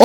ও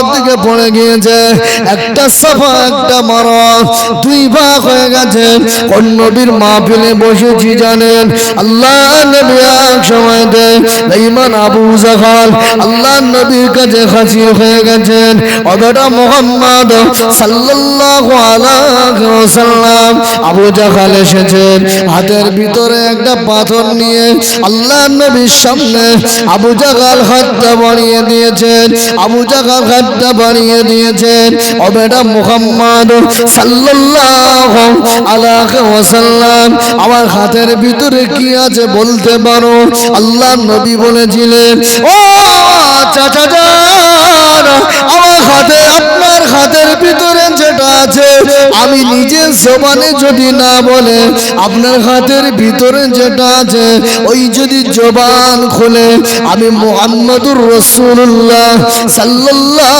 দিকে পড়ে গিয়েছে। একটা সাফা, একটা মারোয়া দুই ভাগ হয়ে গেছে। কোন নবীর মাহফিলে বসেছি জানেন? আল্লাহ নবী এক আবু জাহাল আল্লাহ নবীর কাছে হয়ে গেছেন। মোহাম্মদ সাল্লাল্লাহু আলাইহি ওয়াসাল্লাম। আবু জাহাল এসেছেন। হাতের ভিতরে একটা পাথর নিয়ে আল্লাহ নবীর সামনে আবু জাহাল হাতটা বাড়িয়ে দিয়েছেন। আবু জাহাল হাতটা বাড়িয়ে দিয়েছেন। অবেটা মোহাম্মদ সাল্লাল্লাহু আলাইহি ওয়াসাল্লাম, আমার হাতের ভিতরে কি আছে বলতে পারো? আল্লাহ নবী বলেছিলেন, ও চাচা আমার হাতে, আপনার হাতের ভিতরে যেটা আছে, আমি নিজের জবানে যদি না বলে, আপনার হাতের ভিতরে যেটা আছে, ওই যদি জবান খুলে, আমি মোহাম্মদুর রসুল্লাহ সাল্লাল্লাহু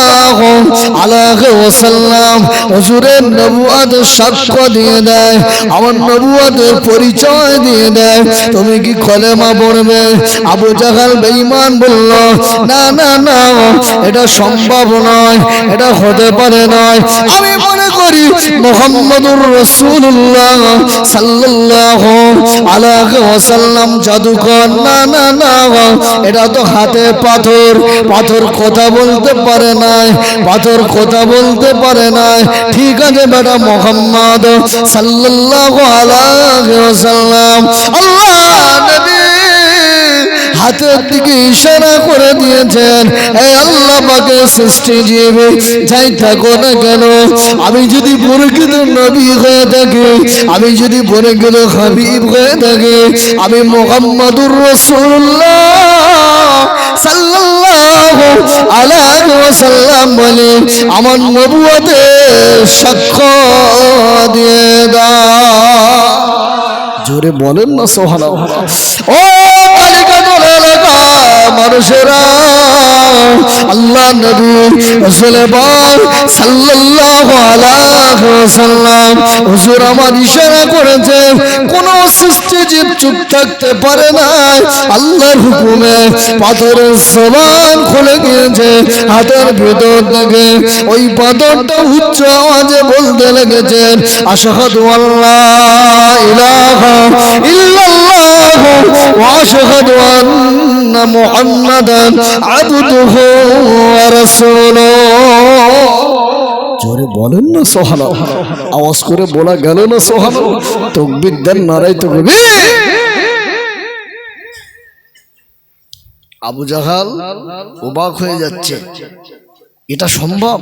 আলাইহি ওয়াসাল্লাম হুজুরের নবুয়াত সাক্ষ্য দিয়ে দেয়, আমার নবুয়াতের পরিচয় দিয়ে দেয়। তুমি কি কলেমা পড়বে? আবু জাহাল বেঈমান বলল, না না না, এটা সম্ভব নয়, এটা হতে পারে নয়। আমি মনে করি মোহাম্মদুর রসুল্লাহ সাল্লাল্লাহু আলাইহি ওয়াসাল্লাম জাদুকর না না না এটা তো হাতে পাথর। পাথর কথা বলতে পারে নাই পাথর কথা বলতে পারে নাই। ঠিক আছে বেটা মোহাম্মদ সাল্লাল্লাহু আলাইহি ওয়াসাল্লাম। আল্লাহ হাতের দিকে ইশারা করে দিয়েছেন। এই আল্লাহ পাকে সৃষ্টি জীবে, যাই থাকো না কেন? আমি যদি পরিচিত নবী হয়ে থাকি, আমি যদি পরিচিত হাবিব হয়ে থাকি, আমি মোহাম্মদুর রসুল্লাহ আলাইহি বলে আমার নবুয়তে সাক্ষ্য দিয়ে দাও। জোরে বলেন না সোহানা ও আল্লাহ কোন সৃষ্টি জীব চুপ থাকতে পারে না আল্লাহর হুকুমে পাথরের জবান খুলে গিয়েছে হাতের ভিতর থেকে ওই পাথরটা উচ্চ আওয়াজে বলতে লেগেছেন আশহাদু ইলাহা ইল্লাল্লাহ। মুহাম্মাদান আবদুহু জোরে বলেন না সোহানা আওয়াজ করে বলা গেল না সোহানা তকবির দেন নারাই তকবি আবু জাহাল অবাক হয়ে যাচ্ছে। এটা সম্ভব?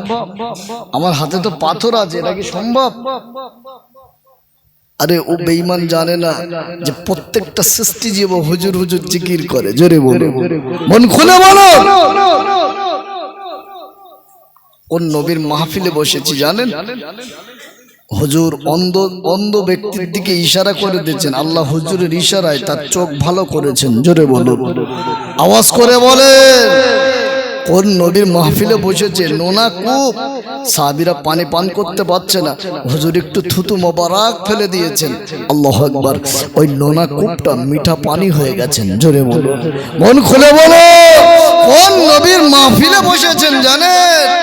আমার হাতে তো পাথর আছে, এটা কি সম্ভব? আরে ও বেঈমান জানে না যে প্রত্যেকটা সৃষ্টি জীব হুজুর হুজুর জিকির করে। জোরে বলো মন খুলে বলো। কোন নবীর মাহফিলে বসেছি, জানেন? হুজুর অন্ধ অন্ধ ব্যক্তির দিকে ইশারা করে দিয়েছেন আল্লাহ হুজুরের ইশারায় তার চোখ ভালো করেছেন। জোরে বলুন। আওয়াজ করে বলে কোন নবীর মাহফিলে বসেছে। নোনা কূপ। সাহাবিরা পানি পান করতে পারছে না। হুজুর একটু থুতু মোবারক ফেলে দিয়েছেন। আল্লাহ একবার ওই নোনা কূপটা মিঠা পানি হয়ে গেছেন জোরে বলুন। মন খুলে বলো। কোন নবীর মাহফিলে বসেছেন জানেন?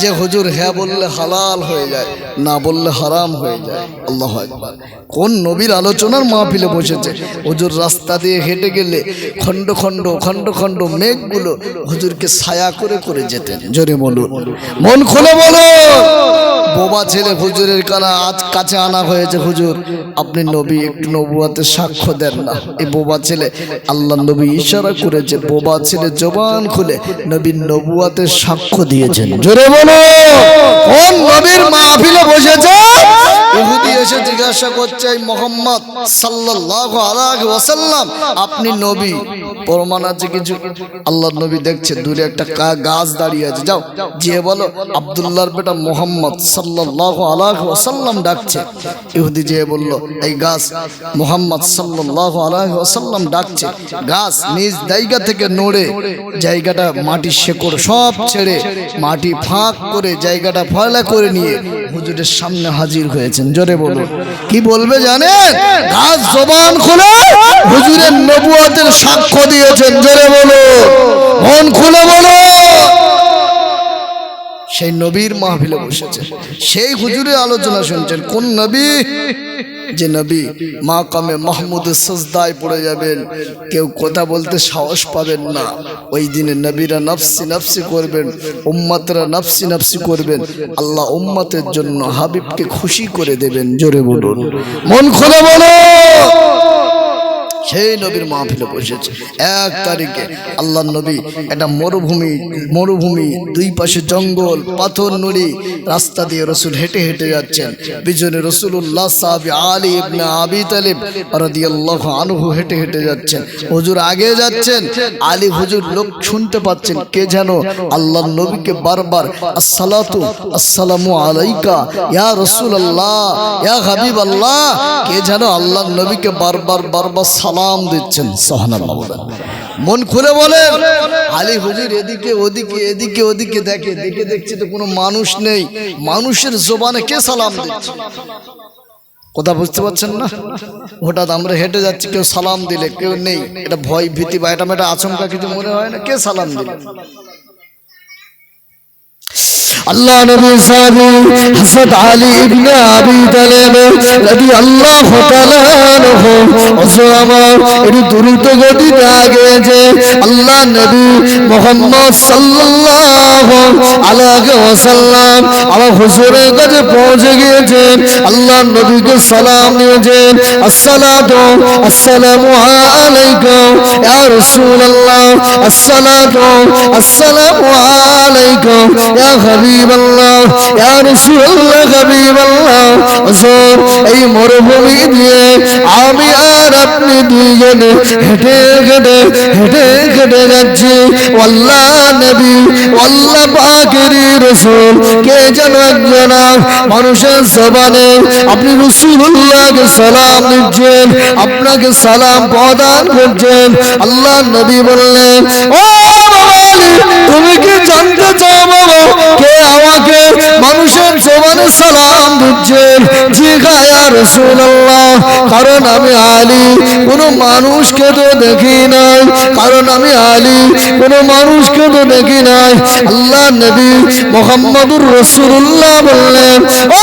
যে হুজুর হ্যাঁ বললে হালাল হয়ে যায়, না বললে হারাম হয়ে যায়। আল্লাহ একবার কোন নবীর আলোচনার মাহফিলে বসেছে? হুজুর রাস্তা দিয়ে হেঁটে গেলে খণ্ড খণ্ড খণ্ড খণ্ড মেঘগুলো হুজুরকে ছায়া করে করে যেতেন। জোরে বলুন। মন খুলে বলো বোবা ছেলে হুজুরের কানা আজ কাছে আনা হয়েছে হুজুর। আপনি নবী, একটু নবুয়াতে সাক্ষ্য দেন না। এই বোবা ছেলে আল্লাহ নবী ইশারা করেছে, বোবা ছেলে জবান খুলে নবী নবুয়াতে সাক্ষ্য দিয়েছেন। জোরে বলো। কোন নবীর মাহফিলে বসেছে? ইহুদি এসে জিজ্ঞাসা করছে মোহাম্মদ সাল্লাল্লাহু আলাইহি ওয়াসাল্লাম, আপনি নবী? প্রমাণ আছে কিছু। আল্লাহর নবী দেখছে, দূরে একটা গাছ দাঁড়িয়ে আছে। যাও যে বলো, আব্দুল্লাহর বেটা মোহাম্মদ সাল্লাল্লাহু আলাইহি ওয়াসাল্লাম ডাকছে। ইহুদি যে বলল, এই গাছ, মোহাম্মদ সাল্লাল্লাহু আলাইহি ওয়াসাল্লাম ডাকছে। গাছ নিজ জায়গা থেকে নড়ে, জায়গাটা মাটি শেকড় সব ছেড়ে, মাটি ফাঁক করে জায়গাটা ফয়লা করে নিয়ে হুজুরের সামনে হাজির হয়েছেন জোরে বলুন কি বলবে জানেন? আজ জবান খুলে? হুজুরের নবুয়াতের সাক্ষ্য দিয়েছেন জোরে বলো। মন খুলে বলো। সেই নবীর মাহফিলে বসেছে। সেই হুজুরের আলোচনা শুনছেন কোন নবী? যে নবী মা কামে মাহমুদের সজদায় পড়ে যাবেন, কেউ কথা বলতে সাহস পাবেন না। ওই দিনে নবীরা নফসি নফসি করবেন, উম্মাতরা নফসি নফসি করবেন। আল্লাহ উম্মাতের জন্য হাবিবকে খুশি করে দেবেন, জোরে বলুন। মন খোলা বলো! সেই নবীর মাহফিলে বসেছে। এক তারিখে আল্লাহ নবী একটা মরুভূমি মরুভূমি, দুই পাশে জঙ্গল, পাথর নুড়ি, রাস্তা দিয়ে রসুল হেঁটে হেঁটে যাচ্ছেন। পিছনে রসুল্লাহ সাহাবি আলী ইবনে আবি তালিব রাদিয়াল্লাহু আনহু হেঁটে হেঁটে যাচ্ছেন। হুজুর আগে যাচ্ছেন, আলী হুজুর লোক শুনতে পাচ্ছেন কে যেন। আল্লাহ নবীকে বারবার আসসালাতু আসসালামু আলাইকা, ইয়া রাসূলুল্লাহ, ইয়া হাবিব আল্লাহ কে যেন আল্লাহ নবীকে বারবার বারবার সালাম দিচ্ছেন সুবহানাল্লাহ বলেন। মন খুলে বলেন, আলী হুজুর এদিকে, ওদিকে এদিকে, ওদিকে দেখে দেখে দেখছে তো কোনো মানুষ নেই। মানুষের জোবানে কে সালাম দিচ্ছে? কথা বুঝতে পারছেন না? হঠাৎ আমরা হেঁটে যাচ্ছি, কেউ সালাম দিলে, কেউ নেই। এটা ভয় ভীতি বা এটা আচমকা কিছু মনে হয় না? কে সালাম দিলে? আল্লাহ নবী সাহাবী হযরত আলী ইবনে আবি তালেব রাদিয়াল্লাহু তাআলা আনহু ওসামা এর দ্রুত গতিতে আগেছে আল্লাহ নবী মুহাম্মদ সাল্লাল্লাহু আলাইহি ওয়াসাল্লাম আমার হুজুরের কাছে পৌঁছে গিয়েছে। আল্লাহ নবীকে সালাম দিয়েছেন আসসালাতু আসসালামু আলাইকুম, ইয়া রাসূলুল্লাহ। আসসালাতু আসসালামু আলাইকুম, ইয়া হাবিবাল্লাহ, ইয়া রাসূলুল্লাহ হাবিবাল্লাহ, হুজুর, এই মরুভূমি দিয়ে আমি আর আপনি দুইজনে হেঁটে হেঁটে হেঁটে হেঁটে যাচ্ছি। আল্লাহ নবী, আল্লাহ পাকের রসুল, কে যেন একজন মানুষের জবানে আপনি রসুল্লাহকে সালাম দিচ্ছেন, আপনাকে সালাম প্রদান করছেন। আল্লাহ নবী বললেন, ও বাবা রসুল্লাহ কারণ আমি আলী, কোনো মানুষকে তো দেখি নাই। কারণ আমি আলী, কোনো মানুষকে তো দেখি নাই। আল্লাহ নবী মোহাম্মদুর রসুল্লাহ বললেন, ও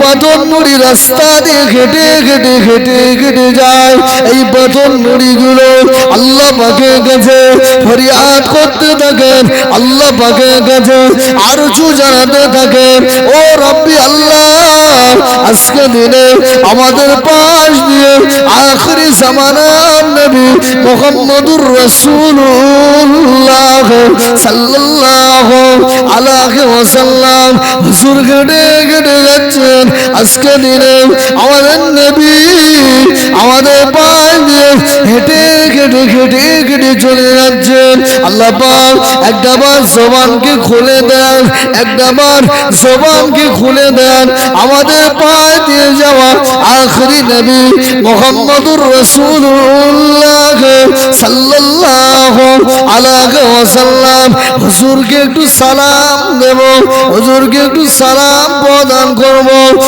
পাথর নুড়ি রাস্তা দিয়ে ঘেটে ঘেটে ঘেটে ঘেটে যায়। এই পাথর নুড়িগুলো আল্লাহ পাকে গেছে, ফরিয়াদ করতে থাকেন, আল্লাহ পাকে গেছে আর উঁচু জানাতে থাকেন। ও রব্বি আল্লাহ, আজকে দিনে আমাদের পাশ দিয়ে আখরি জামানার নবী মোহাম্মদুর রসুল্লাহ সাল্লাল্লাহু আলাইহি ওয়াসাল্লাম। হুজুর ঘেটে ঘেটে যাচ্ছেন আজকে দিনে আমাদের নবী আমাদের পাশ দিয়ে হেঁটে ঘেটে ঘেটে ঘেটে চলে যাচ্ছেন আল্লাহ পাক একটা বার জবানকে খুলে দেন, একটা বার জবানকে খুলে দেন। আমাদের পায়ে দিয়ে যাওয়া আখরি নবী মোহাম্মদুর সাল্লাল্লাহু আলাইহি ওয়াসাল্লাম। হুজুরকে একটু সালাম দেব, হুজুরকে একটু সালাম প্রদান করব।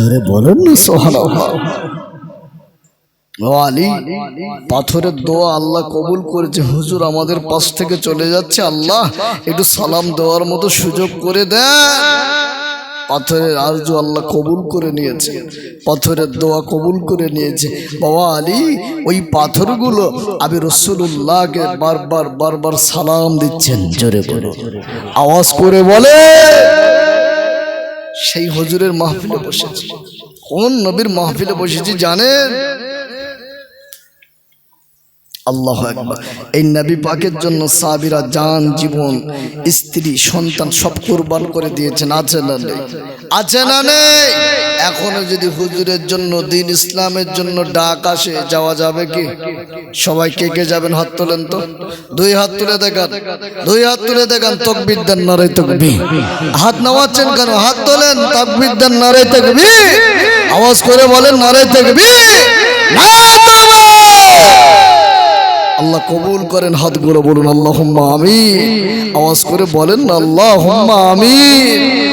জোরে বলেন না সোহানা ও আলী পাথরের দোয়া আল্লাহ কবুল করেছে। হুজুর আমাদের পাশ থেকে চলে যাচ্ছে, আল্লাহ একটু সালাম দেওয়ার মতো সুযোগ করে দেন পাথরের আরজ আল্লাহ কবুল করে নিয়েছে, পাথরের দোয়া কবুল করে নিয়েছে। বাবা আলী, ওই পাথরগুলো আমি রসুল্লাহকে বারবার বারবার সালাম দিচ্ছেন, জোরে বলে আওয়াজ করে বলে। সেই হজুরের মাহফিলে বসেছি। কোন নবীর মাহফিলে বসেছি জানেন? আল্লাহ এই নবী পাকের জন্য সাবিরা জান জীবন, স্ত্রী, সন্তান সব কোরবান করে দিয়েছেন। আছে না নেই? আছে না নেই? এখনও যদি হুজুরের জন্য, দিন ইসলামের জন্য ডাক আসে, যাওয়া যাবে কি? সবাই কে কে যাবেন? হাত তোলেন তো। দুই হাত তুলে দেখান। দুই হাত তুলে দেখান, তকবির দেন নারাই তকবি হাত নামাচ্ছেন কেন? হাত তোলেন, তকবির দেন নারাই তকবি আওয়াজ করে বলেন নারাই তকবি তাকবীর! আল্লাহ কবুল করেন হাতগুলো বলুন আল্লাহ আমি আওয়াজ করে বলেন আল্লাহ আমিন।